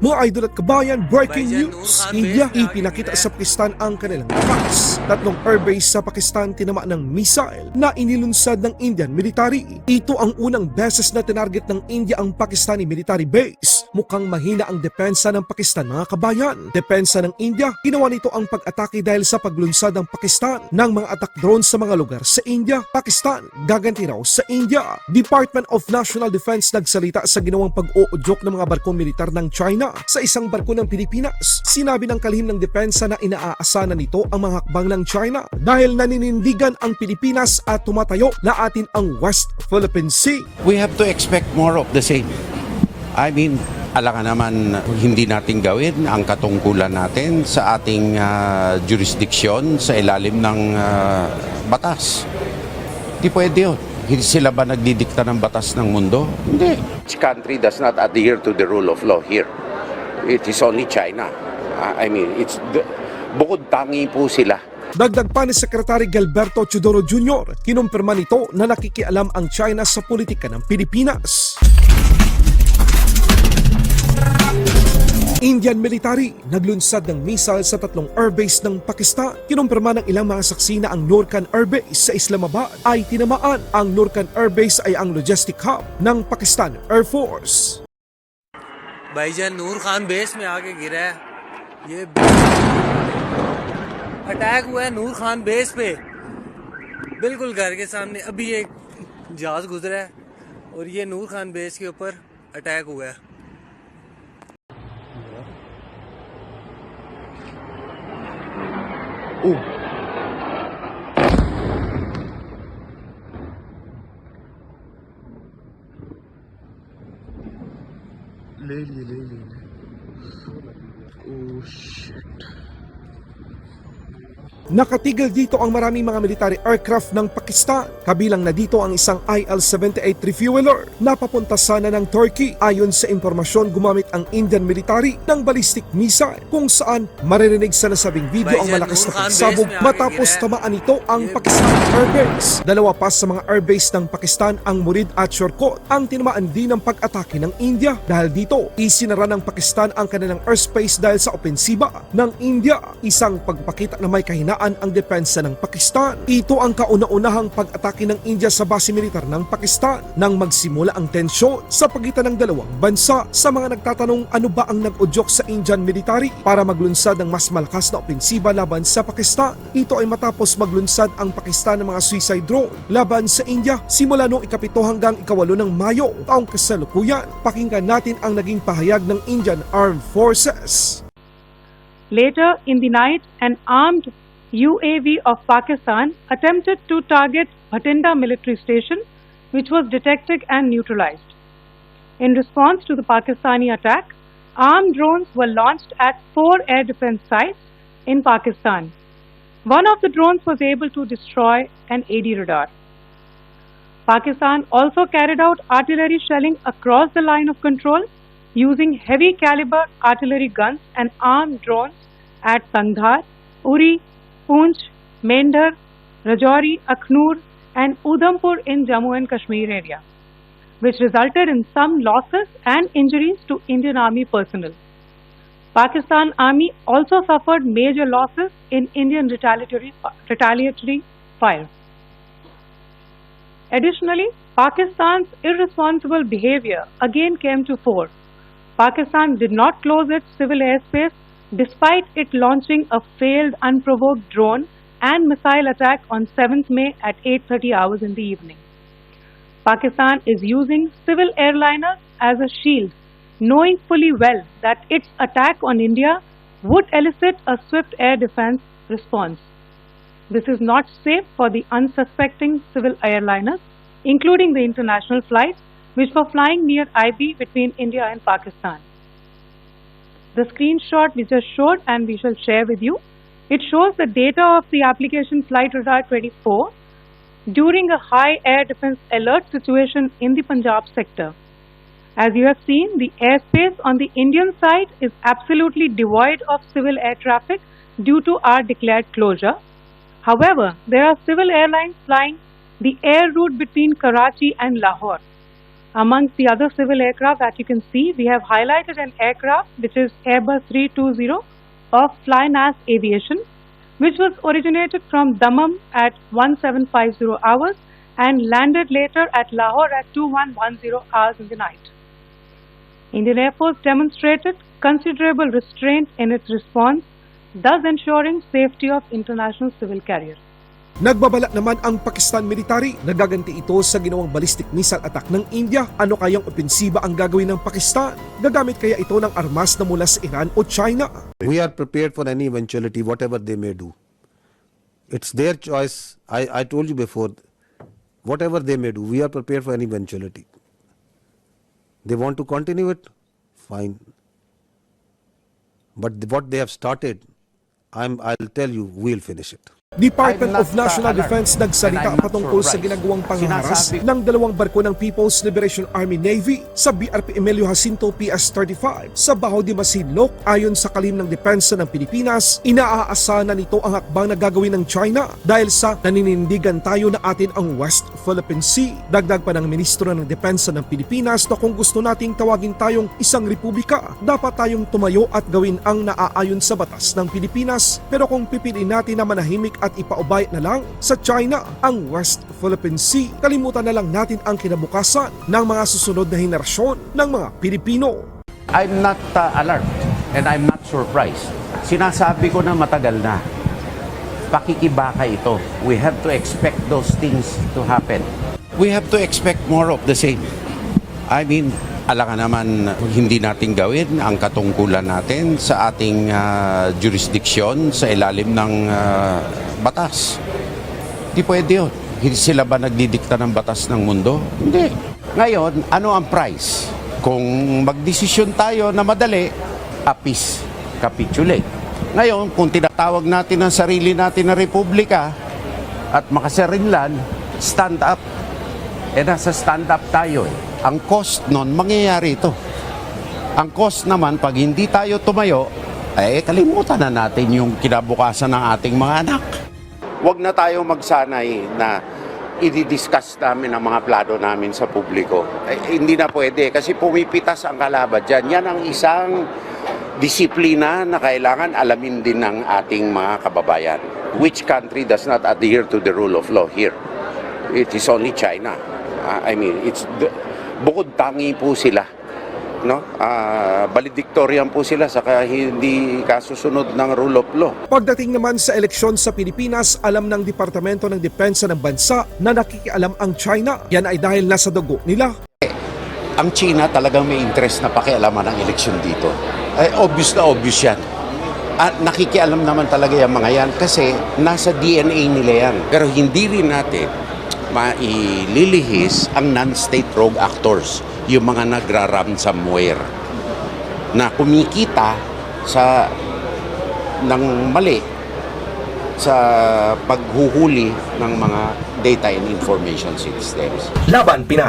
Mga idol at kabayan, breaking Bayan, news! India ipinakita sa Pakistan ang kanilang lakas. Tatlong airbase sa Pakistan tinama ng missile na inilunsad ng Indian military. Ito ang unang beses na tinarget ng India ang Pakistani military base. Mukhang mahina ang depensa ng Pakistan mga kabayan. Depensa ng India, ginawa nito ang pag-atake dahil sa paglunsad ng Pakistan ng mga attack drone sa mga lugar sa India. Pakistan, gaganti raw sa India. Department of National Defense nagsalita sa ginawang pag-uudyok ng mga barkong militar ng China sa isang barko ng Pilipinas. Sinabi ng kalihim ng depensa na inaaasahan nito ang mga hakbang ng China dahil naninindigan ang Pilipinas at tumatayo na atin ang West Philippine Sea. we have to expect more of the same. I mean, alangan naman hindi natin gawin ang katungkulan natin sa ating ah, jurisdiction sa ilalim ng ah, batas. Di pwede yun. Hindi sila ba nagdidikta ng batas ng mundo? Hindi. Each country does not adhere to the rule of law here. It is only China. Ah, I mean, it's bukod tangi po sila. Dagdag pa ni Secretary Galberto Chudoro Jr., kinumpirma nito na nakikialam ang China sa politika ng Pilipinas. Indian military naglunsad ng missile sa tatlong airbase ng Pakistan. Kinumpirma ng ilang mga saksi na ang Nurkan Airbase sa Islamabad ay tinamaan. Ang Nurkan Airbase ay ang logistic hub ng Pakistan Air Force. भाईजान, नूर खान बेस में आके गिरा है। ये अटैक हुआ है नूर खान बेस पे। बिल्कुल घर के सामने। अभी एक जहाज़ गुजरा है और ये नूर खान बेस के ऊपर अटैक हुआ है। ilgili Nakatigil dito ang maraming mga military aircraft ng Pakistan. Kabilang na dito ang isang IL-78 refueler na papunta sana ng Turkey. Ayon sa impormasyon, gumamit ang Indian military ng ballistic missile kung saan maririnig sa nasabing video ang malakas na pagsabog matapos tamaan ito ang. Pakistan airbase. Dalawa pa sa mga airbase ng Pakistan ang Murid at Shorkot ang tinamaan din ng pag-atake ng India. Dahil dito, isinara ng Pakistan ang kanilang airspace dahil sa opensiba ng India. Isang pagpakita na may kahinaan ang depensa ng Pakistan. Ito ang kauna-unahang pag-atake ng India sa base militar ng Pakistan nang magsimula ang tensyon sa pagitan ng dalawang bansa sa mga nagtatanong ano ba ang nag-udyok sa Indian military para maglunsad ng mas malakas na opensiba laban sa Pakistan. Ito ay matapos maglunsad ang Pakistan ng mga suicide drone laban sa India simula noong ikapito hanggang ikawalo ng Mayo taong kasalukuyan. Pakinggan natin ang naging pahayag ng Indian Armed Forces. Later in the night, an armed UAV of Pakistan attempted to target Bhatinda military station, which was detected and neutralized. In response to the Pakistani attack, armed drones were launched at four air defense sites in Pakistan. One of the drones was able to destroy an AD radar. Pakistan also carried out artillery shelling across the line of control using heavy caliber artillery guns and armed drones at Sangdhar, Uri, Poonch, Mendhar, Rajouri, Akhnur, and Udhampur in Jammu and Kashmir area, which resulted in some losses and injuries to Indian Army personnel. Pakistan Army also suffered major losses in Indian retaliatory, retaliatory fire. Additionally, Pakistan's irresponsible behavior again came to fore. Pakistan did not close its civil airspace despite it launching a failed unprovoked drone and missile attack on 7th May at 8:30 hours in the evening. Pakistan is using civil airliners as a shield, knowing fully well that its attack on India would elicit a swift air defense response. This is not safe for the unsuspecting civil airliners, including the international flights which were flying near IB between India and Pakistan. The screenshot we just showed and we shall share with you. It shows the data of the application Flight Radar 24 during a high air defense alert situation in the Punjab sector. As you have seen, the airspace on the Indian side is absolutely devoid of civil air traffic due to our declared closure. However, there are civil airlines flying the air route between Karachi and Lahore. Amongst the other civil aircraft that you can see, we have highlighted an aircraft which is Airbus 320 of Flynas Aviation, which was originated from Dammam at 1750 hours and landed later at Lahore at 2110 hours in the night. Indian Air Force demonstrated considerable restraint in its response, thus ensuring safety of international civil carrier. Nagbabala naman ang Pakistan military na gaganti ito sa ginawang ballistic missile attack ng India. Ano kayang opensiba ang gagawin ng Pakistan? Gagamit kaya ito ng armas na mula sa Iran o China? We are prepared for any eventuality, whatever they may do. It's their choice. I, I told you before, whatever they may do, we are prepared for any eventuality. They want to continue it, fine. But what they have started, I'm, I'll tell you, we'll finish it. Department of National Defense nagsalita patungkol sa ginagawang pangharas ng dalawang barko ng People's Liberation Army Navy sa BRP Emilio Jacinto PS-35 sa Baho de Masinloc ayon sa kalim ng depensa ng Pilipinas, inaaasahan na nito ang hakbang na gagawin ng China dahil sa naninindigan tayo na atin ang West Philippine Sea. Dagdag pa ng Ministro ng Depensa ng Pilipinas na kung gusto nating tawagin tayong isang republika, dapat tayong tumayo at gawin ang naaayon sa batas ng Pilipinas. Pero kung pipiliin natin na manahimik at ipaubay na lang sa China ang West Philippine Sea, kalimutan na lang natin ang kinabukasan ng mga susunod na henerasyon ng mga Pilipino. I'm not uh, alarmed and I'm not surprised. Sinasabi ko na matagal na. Pakikibaka ito. We have to expect those things to happen. We have to expect more of the same. I mean, alam ka naman hindi natin gawin ang katungkulan natin sa ating uh, jurisdiction sa ilalim ng uh, batas. Di pwede yun. Hindi sila ba nagdidikta ng batas ng mundo? Hindi. Ngayon, ano ang price? Kung magdesisyon tayo na madali, apis, capitulate. Ngayon, kung tinatawag natin ang sarili natin na republika at makasarinlan, stand up. Eh nasa stand up tayo eh. Ang cost nun, mangyayari ito. Ang cost naman, pag hindi tayo tumayo, eh kalimutan na natin yung kinabukasan ng ating mga anak. Huwag na tayo magsanay na i-discuss namin ang mga plano namin sa publiko. Eh, hindi na pwede kasi pumipitas ang kalaban dyan. Yan ang isang disiplina na kailangan alamin din ng ating mga kababayan. Which country does not adhere to the rule of law here? It is only China. Ah, I mean, it's the, bukod tangi po sila. No? Ah, valedictorian po sila sa hindi kasusunod ng rule of law. Pagdating naman sa eleksyon sa Pilipinas, alam ng Departamento ng Depensa ng Bansa na nakikialam ang China. Yan ay dahil nasa dugo nila. ang China talagang may interest na pakialaman ang eleksyon dito. Eh, obvious na obvious yan. At nakikialam naman talaga yung mga yan kasi nasa DNA nila yan. Pero hindi rin natin maililihis ang non-state rogue actors, yung mga nagra-ransomware na kumikita sa ng mali sa paghuhuli ng mga data and information systems. Laban Pinas